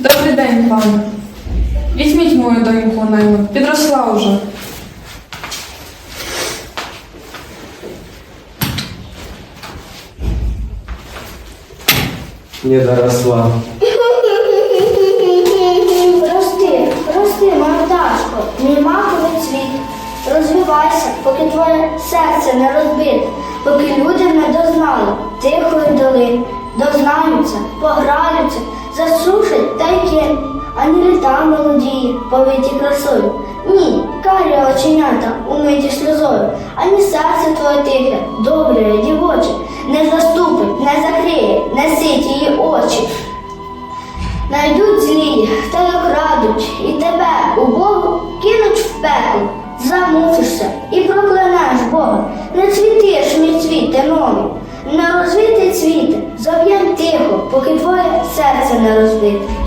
Добрий день, пане. Візьміть мою доньку Нелю. Підросла уже. Не доросла. Рости, рости, моя пташко, мій маковий цвіт. Розвивайся, поки твоє серце не розбите, поки люди не дознали тихої долини, дознаються, пограються, ані літа молодії, повиті красою. Ні, карі оченята, умиті сльозою, ані серце твоє тихе, добре, дівоче, не заступить, не закриє, не сить її очі. Найдуть злі та й окрадуть, і тебе у Богу кинуть в пекло, замучишся і проклянеш Бога. Не цвітиш, мій цвіте новий, не розвити цвіте, зав'янь тихо, поки твоє серце не розбите.